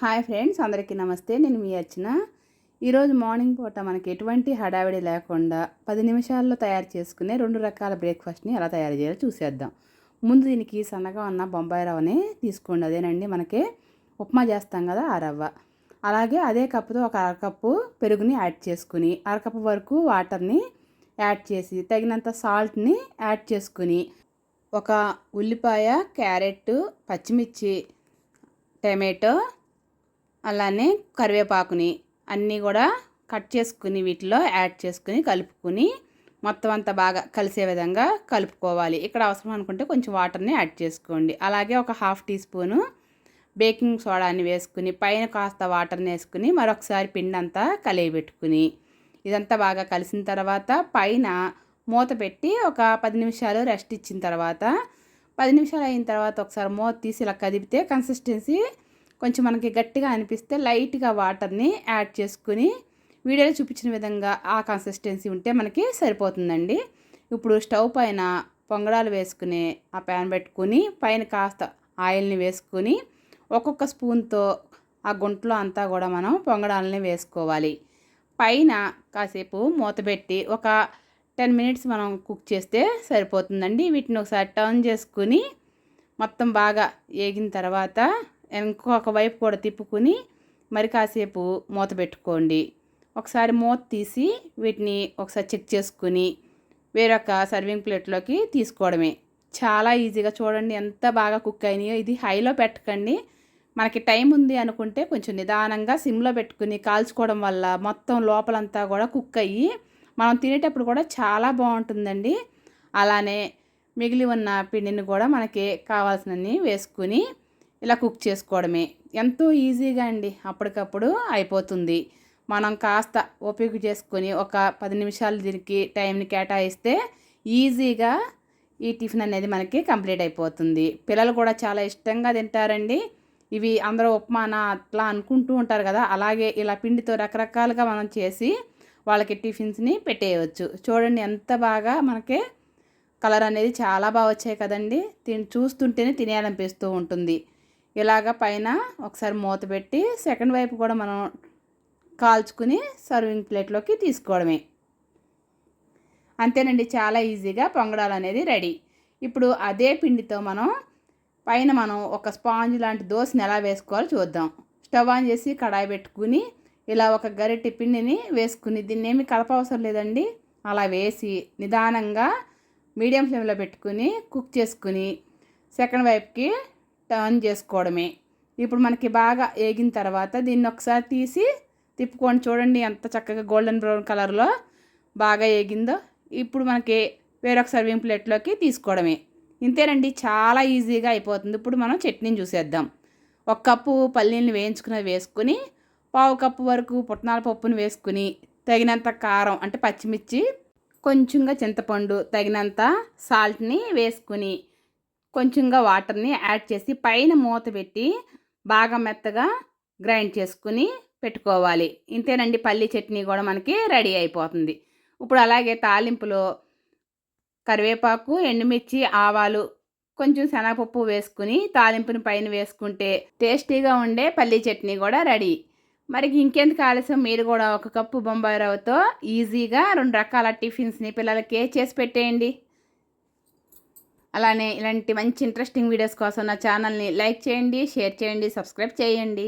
Hi friends అందరికీ నమస్తే. నేను మీ అర్చన. ఈరోజు మార్నింగ్ పూట మనకి ఎటువంటి హడావిడి లేకుండా పది నిమిషాల్లో తయారు చేసుకునే రెండు రకాల బ్రేక్ఫాస్ట్ని ఎలా తయారు చేయాలో చూసేద్దాం. ముందు దీనికి సన్నగా ఉన్న బొంబాయి రవ్వని తీసుకోండి. అదేనండి మనకి ఉప్మా చేస్తాం కదా ఆ రవ్వ. అలాగే అదే కప్పుతో ఒక అరకప్పు పెరుగుని యాడ్ చేసుకుని అరకప్పు వరకు వాటర్ని యాడ్ చేసి తగినంత సాల్ట్ని యాడ్ చేసుకుని ఒక ఉల్లిపాయ క్యారెట్ పచ్చిమిర్చి టమాటో అలానే కరివేపాకుని అన్నీ కూడా కట్ చేసుకుని వీటిలో యాడ్ చేసుకుని కలుపుకుని మొత్తం అంతా బాగా కలిసే విధంగా కలుపుకోవాలి. ఇక్కడ అవసరం అనుకుంటే కొంచెం వాటర్ని యాడ్ చేసుకోండి. అలాగే ఒక హాఫ్ టీ స్పూను బేకింగ్ సోడాని వేసుకుని పైన కాస్త వాటర్ని వేసుకుని మరొకసారి పిండి అంతా కలియబెట్టుకుని ఇదంతా బాగా కలిసిన తర్వాత పైన మూత పెట్టి ఒక పది నిమిషాలు రెస్ట్ ఇచ్చిన తర్వాత పది నిమిషాలు అయిన తర్వాత ఒకసారి మూత తీసి ఇలా కదిపితే కన్సిస్టెన్సీ కొంచెం మనకి గట్టిగా అనిపిస్తే లైట్గా వాటర్ని యాడ్ చేసుకుని వీడియోలో చూపించిన విధంగా ఆ కన్సిస్టెన్సీ ఉంటే మనకి సరిపోతుందండి. ఇప్పుడు స్టవ్ పైన పొంగడాలు వేసుకుని ఆ ప్యాన్ పెట్టుకుని పైన కాస్త ఆయిల్ని వేసుకుని ఒక్కొక్క స్పూన్తో ఆ గుంటలో అంతా కూడా మనం పొంగడాలని వేసుకోవాలి. పైన కాసేపు మూతబెట్టి ఒక టెన్ మినిట్స్ మనం కుక్ చేస్తే సరిపోతుందండి. వీటిని ఒకసారి టర్న్ చేసుకుని మొత్తం బాగా ఏగిన తర్వాత ఇంకొక వైపు కూడా తిప్పుకుని మరి కాసేపు మూత పెట్టుకోండి. ఒకసారి మూత తీసి వీటిని ఒకసారి చెక్ చేసుకుని వేరొక సర్వింగ్ ప్లేట్లోకి తీసుకోవడమే. చాలా ఈజీగా చూడండి ఎంత బాగా కుక్ అయినాయో. ఇది హైలో పెట్టకండి. మనకి టైం ఉంది అనుకుంటే కొంచెం నిదానంగా సిమ్లో పెట్టుకుని కాల్చుకోవడం వల్ల మొత్తం లోపలంతా కూడా కుక్ అయ్యి మనం తినేటప్పుడు కూడా చాలా బాగుంటుందండి. అలానే మిగిలి ఉన్న పిండిని కూడా మనకి కావాల్సినన్ని వేసుకుని ఇలా కుక్ చేసుకోవడమే. ఎంతో ఈజీగా అండి. అప్పటికప్పుడు అయిపోతుంది. మనం కాస్త ఓపిక చేసుకొని ఒక పది నిమిషాలు దీనికి టైంని కేటాయిస్తే ఈజీగా ఈ టిఫిన్ అనేది మనకి కంప్లీట్ అయిపోతుంది. పిల్లలు కూడా చాలా ఇష్టంగా తింటారండి. ఇవి అందరూ ఉప్మానా అట్లా అనుకుంటూ ఉంటారు కదా. అలాగే ఇలా పిండితో రకరకాలుగా మనం చేసి వాళ్ళకి టిఫిన్స్ని పెట్టేయవచ్చు చూడండి ఎంత బాగా మనకి కలర్ అనేది చాలా బాగా వచ్చాయి కదండి. తిని చూస్తుంటేనే తినేయాలనిపిస్తూ ఉంటుంది. ఇలాగ పైన ఒకసారి మూత పెట్టి సెకండ్ వైపు కూడా మనం కాల్చుకుని సర్వింగ్ ప్లేట్లోకి తీసుకోవడమే. అంతేనండి చాలా ఈజీగా పొంగడాలు అనేది రెడీ. ఇప్పుడు అదే పిండితో మనం పైన మనం ఒక స్పాంజ్ లాంటి దోశని ఎలా వేసుకోవాలో చూద్దాం. స్టవ్ ఆన్ చేసి కడాయి పెట్టుకుని ఇలా ఒక గరిటె పిండిని వేసుకుని దీన్ని ఏమి కలప అవసరం లేదండి. అలా వేసి నిదానంగా మీడియం ఫ్లేమ్లో పెట్టుకుని కుక్ చేసుకుని సెకండ్ వైపుకి టర్న్ చేసుకోవడమే. ఇప్పుడు మనకి బాగా ఏగిన తర్వాత దీన్ని ఒకసారి తీసి తిప్పుకొని చూడండి ఎంత చక్కగా గోల్డెన్ బ్రౌన్ కలర్లో బాగా ఏగిందో. ఇప్పుడు మనకి వేరొక సర్వింగ్ ప్లేట్లోకి తీసుకోవడమే. ఇంతేనండి చాలా ఈజీగా అయిపోతుంది. ఇప్పుడు మనం చట్నీని చూసేద్దాం. ఒక కప్పు పల్లీలను వేయించుకుని వేసుకుని పావు కప్పు వరకు పుట్నాల పప్పును వేసుకుని తగినంత కారం అంటే పచ్చిమిర్చి కొంచెంగా చింతపండు తగినంత సాల్ట్ని వేసుకుని కొంచెంగా వాటర్ని యాడ్ చేసి పైన మూత పెట్టి బాగా మెత్తగా గ్రైండ్ చేసుకుని పెట్టుకోవాలి. ఇంతేనండి పల్లి చట్నీ కూడా మనకి రెడీ అయిపోతుంది. ఇప్పుడు అలాగే తాలింపులో కరివేపాకు ఎండుమిర్చి ఆవాలు కొంచెం శనగపప్పు వేసుకుని తాలింపుని పైన వేసుకుంటే టేస్టీగా ఉండే పల్లీ చట్నీ కూడా రెడీ. మరి ఇంకెందుకు ఆలస్యం? మీరు కూడా ఒక కప్పు బొంబాయి రవ్వతో ఈజీగా రెండు రకాల టిఫిన్స్ని పిల్లలకి చేసి పెట్టేయండి. అలానే ఇలాంటి మంచి ఇంట్రెస్టింగ్ వీడియోస్ కోసం నా ఛానల్ని లైక్ చేయండి షేర్ చేయండి సబ్స్క్రైబ్ చేయండి.